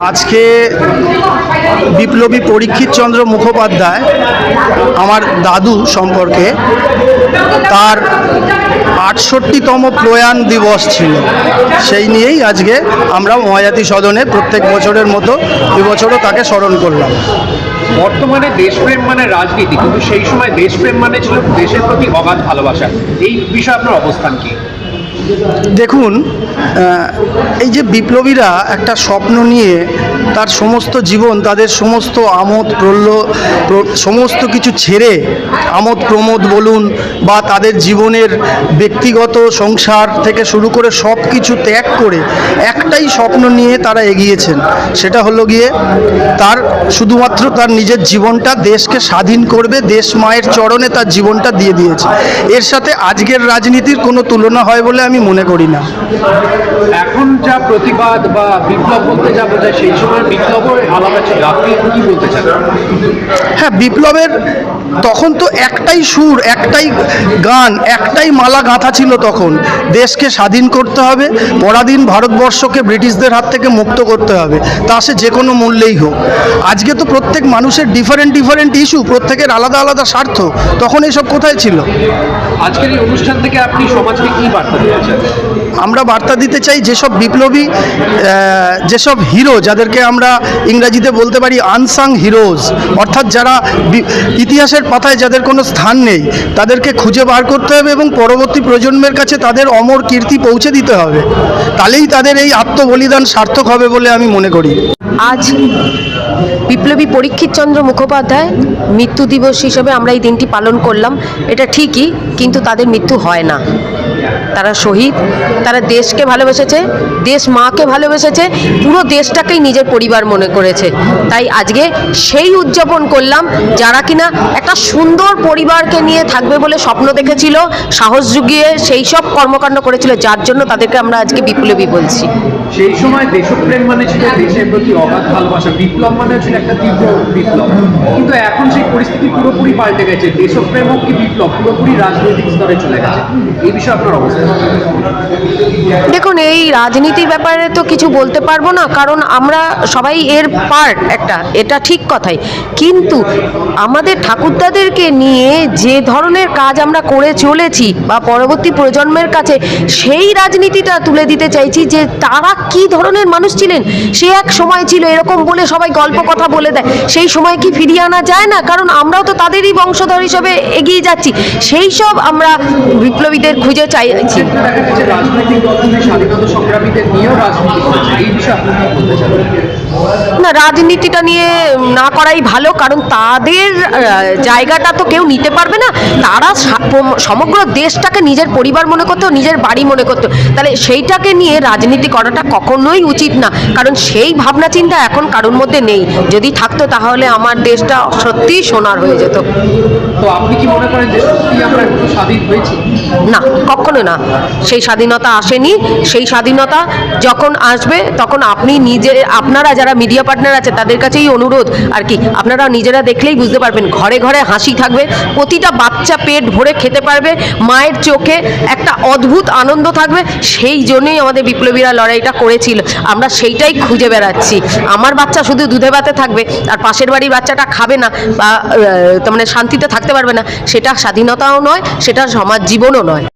আজকে বিপ্লবী পরীক্ষিত চন্দ্র মুখোপাধ্যায় আমার দাদু সম্পর্কে তার আটষট্টিতম প্রয়াণ দিবস ছিল। সেই নিয়েই আজকে আমরা মহাজাতি সদনে প্রত্যেক বছরের মতো এবছরও তাকে স্মরণ করলাম। বর্তমানে দেশপ্রেম মানে রাজনীতি কিন্তু সেই সময় দেশপ্রেম মানে ছিল দেশের প্রতি অগাধ ভালোবাসা। এই বিষয়ে আপনার অবস্থান কি? দেখুন এই যে বিপ্লবীরা একটা স্বপ্ন নিয়ে তার সমস্ত জীবন, তাদের সমস্ত আমোদ, প্রল্য, প্র- সমস্ত কিছু ছেড়ে আমোদ প্রমোদ বলুন বা তাদের জীবনের ব্যক্তিগত সংসার থেকে শুরু করে সব কিছু ত্যাগ করে একটাই স্বপ্ন নিয়ে তারা এগিয়েছেন। সেটা হলো গিয়ে তার শুধুমাত্র তার নিজের জীবনটা দেশকে স্বাধীন করবে, দেশ মায়ের চরণে তার জীবনটা দিয়ে দিয়েছে। এর সাথে আজকের রাজনীতির কোনো তুলনা হয় বলে আমি মনে করি না। এখন যা প্রতিবাদ বা বিপ্লব বলতে যা বোঝায় সেই সময় হ্যাঁ বিপ্লবের তখন তো একটাই সুর একটাই গান একটাই মালা গাঁথা ছিল তখন। দেশকে স্বাধীন করতে হবে পরাধীন ভারতবর্ষকে ব্রিটিশদের হাত থেকে মুক্ত করতে হবে। তা সে যে কোনো মূল্যেই হোক। আজকে তো প্রত্যেক মানুষের ডিফারেন্ট ডিফারেন্ট ইস্যু প্রত্যেকের আলাদা আলাদা স্বার্থ। তখন এসব কোথায় ছিল? আজকের এই অনুষ্ঠান থেকে আপনি সমাজকে কি বার্তা দিতে চান? আমরা বার্তা দিতে চাই যেসব বিপ্লবী যেসব হিরো যাদেরকে আমরা ইংরাজিতে বলতে পারি আনসাং হিরোজ অর্থাৎ যারা ইতিহাসের পাতায় যাদের কোনো স্থান নেই, তাদেরকে খুঁজে বার করতে হবে এবং পরবর্তী প্রজন্মের কাছে তাদের অমর কীর্তি পৌঁছে দিতে হবে। তাহলেই তাদের এই আত্মবলিদান সার্থক হবে বলে আমি মনে করি। আজ বিপ্লবী পরীক্ষিত চন্দ্র মুখোপাধ্যায় মৃত্যু দিবস হিসেবে আমরা এই দিনটি পালন করলাম। এটা ঠিকই, কিন্তু তাদের মৃত্যু হয় না। তারা শহীদ, তারা দেশকে ভালোবেসেছে, দেশ মাকে ভালোবেসেছে, পুরো দেশটাকেই নিজের পরিবার মনে করেছে। তাই আজকে সেই উদযাপন করলাম যারা কিনা একটা সুন্দর পরিবারকে নিয়ে থাকবে বলে স্বপ্ন দেখেছিল, সাহস জুগিয়ে সেই সব কর্মকাণ্ড করেছিল, যার জন্য তাদেরকে আমরা আজকে বিপ্লবী বলছি। সেই সময় দেশপ্রেম মানে ছিল দেশের প্রতি অগাধ ভালোবাসা, বিপ্লব মানে ছিল একটা তীব্র বিপ্লব। কিন্তু এখন সেই পরিস্থিতি পুরোপুরি পাল্টে গেছে, দেশপ্রেম হোক কি বিপ্লব, পুরোপুরি রাজনৈতিক স্তরে চলে গেছে। এই বিষয়ে আপনার অবস্থা দেখুন, এই রাজনীতির ব্যাপারে তো কিছু বলতে পারব না, কারণ আমরা সবাই এর পার্ট একটা, এটা ঠিক কথাই। কিন্তু আমাদের ঠাকুরদাদেরকে নিয়ে যে ধরনের কাজ আমরা করে চলেছি বা পরবর্তী প্রজন্মের কাছে, সেই রাজনীতিটা তুলে দিতে চাইছি যে তারা কি ধরনের মানুষ ছিলেন? সে এক সময় ছিল এরকম বলে সবাই গল্প কথা বলে দেয়, সেই সময় কি ফিরিয়ে আনা যায় না? কারণ আমরাও তো তাদেরই বংশধর হিসেবে এগিয়ে যাচ্ছি। সেই সব আমরা বিপ্লবীদের খুঁজে চাইছি দেখা যাচ্ছে রাজনৈতিক দলগুলি স্বাধীনতা সংগ্রামীদের নিয়েও রাজনীতি করেছে এই বিষয়ে আপনি কি বলতে চান? না রাজনীতিটা নিয়ে না করাই ভালো কারণ তাদের জায়গাটা তো কেউ নিতে পারবে না। তারা সমগ্র দেশটাকে নিজের পরিবার মনে করতো নিজের বাড়ি মনে করতো তাহলে সেইটাকে নিয়ে রাজনীতি করাটা কখনোই উচিত না। কারণ সেই ভাবনা চিন্তা এখন কারোর মধ্যে নেই। যদি থাকতো তাহলে আমার দেশটা সত্যিই সোনার হয়ে যেত। তো আপনি কি মনে করেন যে সত্যি আমরা স্বাধীন হয়েছি? না, কখনো না। সেই স্বাধীনতা আসেনি। সেই স্বাধীনতা যখন আসবে, তখন আপনি নিজে, আপনারা যারা মিডিয়া পার্টনার আছে, তাদের কাছেই অনুরোধ। আর কি, আপনারা নিজেরা দেখলেই বুঝতে পারবেন, ঘরে ঘরে হাসি থাকবে, প্রতিটা বাচ্চা পেট ভরে খেতে পারবে, মায়ের চোখে একটা অদ্ভুত আনন্দ থাকবে। সেই জন্যই আমাদের বিপ্লবীরা লড়াইটা করেছিল। আমরা সেইটাই খুঁজে বেড়াচ্ছি। আমার বাচ্চা শুধু দুধে ভাতে থাকবে, আর পাশের বাড়ির বাচ্চাটা খাবে না, বা মানে শান্তিতে থাকতে পারবে না। সেটা স্বাধীনতাও নয়, সেটা সমাজ জীবনও নয়